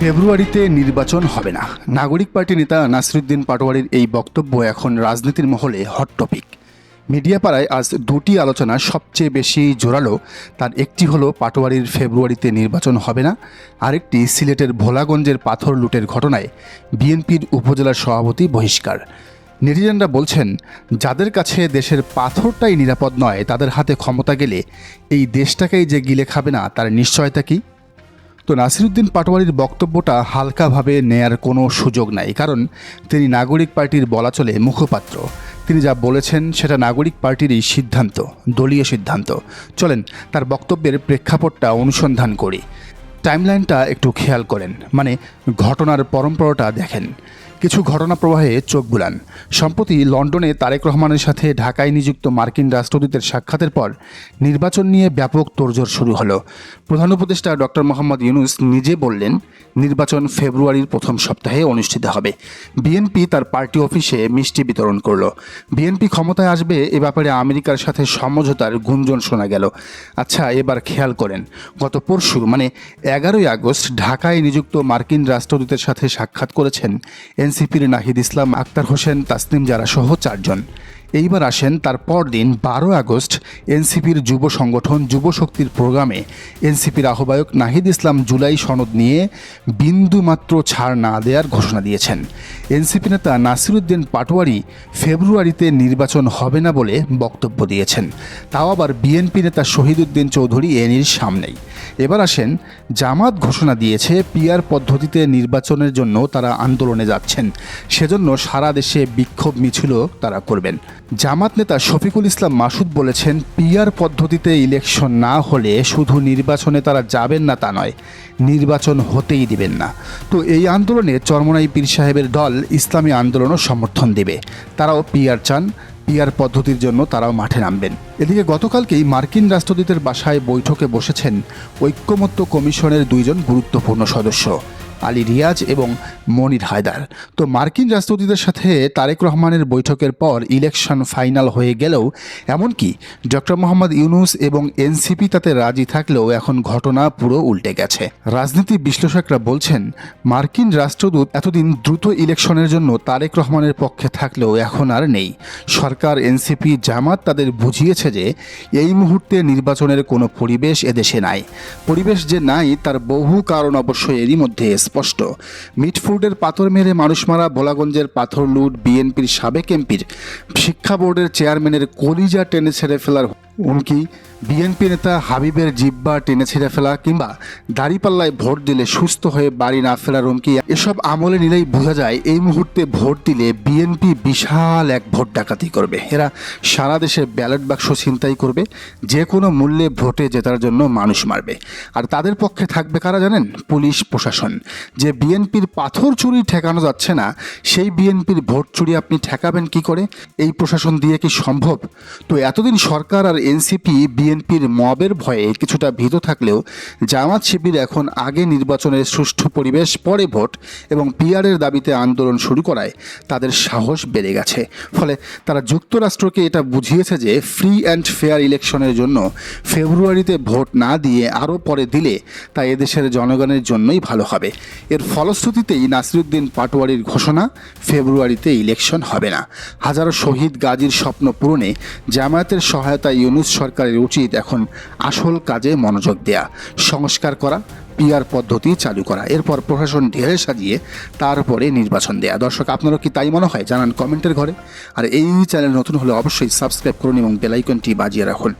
ফেব্রুয়ারিতে নির্বাচন হবে না। নাগরিক পার্টি নেতা নাসরুদ্দিন পাটোয়ারির এই বক্তব্য এখন রাজনীতির মহলে হট টপিক মিডিয়া পাড়ায় আজ দুটি আলোচনা সবচেয়ে বেশি জোরালো। তার একটি হলো, পাটোয়ারির ফেব্রুয়ারিতে নির্বাচন হবে না। আরেকটি, সিলেটের ভোলাগঞ্জের পাথর লুটের ঘটনায় বিএনপির উপজেলার সভাপতি বহিষ্কার। নেটিজেনরা বলছেন, যাদের কাছে দেশের পাথরটাই নিরাপদ নয়, তাদের হাতে ক্ষমতা গেলে এই দেশটাকেই যে গিলে খাবে না, তার নিশ্চয়তা কী? তো নাসিরুদ্দিন পাটোয়ারির বক্তব্যটা হালকাভাবে নেয়ার কোনো সুযোগ নাই, কারণ তিনি নাগরিক পার্টির বলা চলে মুখপাত্র। তিনি যা বলেছেন সেটা নাগরিক পার্টিরই সিদ্ধান্ত, দলীয় সিদ্ধান্ত। চলেন, তার বক্তব্যের প্রেক্ষাপটটা অনুসন্ধান করি। টাইমলাইনটা একটু খেয়াল করেন। মানে ঘটনার পরম্পরাটা দেখেন। কিছু ঘটনা প্রবাহে চোখ বুলান। সম্প্রতি লন্ডনে তারেক রহমানের সাথে ঢাকায় নিযুক্ত মার্কিন রাষ্ট্রদূতের সাক্ষাতের পর নির্বাচন নিয়ে ব্যাপক তোড়জোড় শুরু হলো। প্রধান উপদেষ্টা ডক্টর মোহাম্মদ ইউনুস নিজে বললেন, নির্বাচন ফেব্রুয়ারির প্রথম সপ্তাহে অনুষ্ঠিত হবে। বিএনপি তার পার্টি অফিসে মিষ্টি বিতরণ করল। বিএনপি ক্ষমতায় আসবে এ ব্যাপারে আমেরিকার সাথে সমঝোতার গুঞ্জন শোনা গেল। আচ্ছা এবার খেয়াল করেন, গত পরশু মানে এগারোই আগস্ট ঢাকায় নিযুক্ত মার্কিন রাষ্ট্রদূতের সাথে সাক্ষাৎ করেছেন এনসিপির নাহিদ ইসলাম আক্তার হোসেন, তাসনিম জারাসহ চারজন। এইবার আসেন তার পরদিন বারো আগস্ট এনসিপির যুব সংগঠন যুব শক্তির প্রোগ্রামে। এনসিপির আহ্বায়ক নাহিদ ইসলাম জুলাই সনদ নিয়ে বিন্দুমাত্র ছাড় না দেওয়ার ঘোষণা দিয়েছেন। এনসিপি নেতা নাসিরুদ্দিন পাটোয়ারি ফেব্রুয়ারিতে নির্বাচন হবে না বলে বক্তব্য দিয়েছেন। তাও আবার বিএনপি নেতা শহীদুদ্দিন চৌধুরী এনির সামনেই। এবার আসেন, জামাত ঘোষণা দিয়েছে পিয়ার পদ্ধতিতে নির্বাচনের জন্য তারা আন্দোলনে যাচ্ছেন। সেজন্য সারা দেশে বিক্ষোভ মিছিলও তারা করবেন। জামাত নেতা শফিকুল ইসলাম মাসুদ বলেছেন, পিআর পদ্ধতিতে ইলেকশন না হলে শুধু নির্বাচনে তারা যাবেন না তা নয়, নির্বাচন হতেই দিবেন না। তো এই আন্দোলনে চরমনাই পীর সাহেবের দল ইসলামী আন্দোলনও সমর্থন দেবে। তারাও পিআর চান, পিআর পদ্ধতির জন্য তারাও মাঠে নামবেন। এদিকে গতকালকেই মার্কিন রাষ্ট্রদূতের বাসায় বৈঠকে বসেছেন ঐক্যমত্য কমিশনের দুইজন গুরুত্বপূর্ণ সদস্য। আলী রিয়াজ এবং মনির হায়দার। তো মার্কিন রাষ্ট্রদূতের সাথে তারেক রহমানের বৈঠকের পর ইলেকশন ফাইনাল হয়ে গেলেও এমনকি ডক্টর মোহাম্মদ ইউনুস এবং এনসিপি তাতে রাজি থাকলেও এখন ঘটনা পুরো উল্টে গেছে। রাজনীতি বিশ্লেষকরা বলছেন, মার্কিন রাষ্ট্রদূত এতদিন দ্রুত ইলেকশনের জন্য তারেক রহমানের পক্ষে থাকলেও এখন আর নেই। সরকার, এনসিপি, জামাত তাদের বুঝিয়েছে যে এই মুহূর্তে নির্বাচনের কোনো পরিবেশ এদেশে নাই। পরিবেশ যে নাই তার বহু কারণ অবশ্যই এরই মধ্যে স্পষ্ট। মিটফুডের পাথর মেরে মানুষ মারা ভোলাগঞ্জের পাথর লুট বিএনপির সাবেক এমপির। শিক্ষা বোর্ডের চেয়ারম্যানের কলিজা টেনে ছেড়ে ফেলার হুমকি বিএনপি নেতা হাবিবের জিব্বা টেনে ছেড়ে ফেলা কিংবা দাড়িপাল্লায় ভোট দিলে সুস্থ হয়ে বাড়ি না ফেরার হুমকি, এসব আমলে নিলেই বোঝা যায় এই মুহূর্তে ভোট দিলে বিএনপি বিশাল এক ভোট ডাকাতি করবে। এরা সারা দেশে ব্যালট বাক্স ছিনতাই করবে, যে কোনো মূল্যে ভোটে জেতার জন্য মানুষ মারবে। আর তাদের পক্ষে থাকবে কারা জানেন? পুলিশ, প্রশাসন। যে বিএনপির পাথর চুরি ঠেকানো যাচ্ছে না, সেই বিএনপির ভোট চুরি আপনি ঠেকাবেন কি করে? এই প্রশাসন দিয়ে কি সম্ভব? তো এতদিন সরকার আর এনসিপি, বিএনপির মবের ভয়ে কিছুটা ভীত থাকলেও জামাত শিবির এখন আগে নির্বাচনের সুষ্ঠু পরিবেশ, পরে ভোট এবং পিআরের দাবিতে আন্দোলন শুরু করায় তাদের সাহস বেড়ে গেছে। ফলে তারা যুক্তরাষ্ট্রকে এটা বুঝিয়েছে যে ফ্রি অ্যান্ড ফেয়ার ইলেকশনের জন্য ফেব্রুয়ারিতে ভোট না দিয়ে আরও পরে দিলে তা এদেশের জনগণের জন্যই ভালো হবে। এর ফলশ্রুতিতেই নাসিরুদ্দিন পাটোয়ারির ঘোষণা, ফেব্রুয়ারিতে ইলেকশন হবে না। হাজারো শহীদ গাজীর স্বপ্ন পূরণে জামায়াতের সহায়তায় ইউনুস সরকারের উচিত এখন আসল কাজে মনোযোগ দেয়া। সংস্কার করা পিয়ার পদ্ধতি চালু করা, এরপর প্রশাসন ঢেলে সাজিয়ে তারপরে নির্বাচন দেয়া। দর্শক, আপনারও কি তাই মনে হয়? জানান কমেন্টের ঘরে। আর এই চ্যানেল নতুন হলে অবশ্যই সাবস্ক্রাইব করুন এবং বেলাইকনটি বাজিয়ে রাখুন।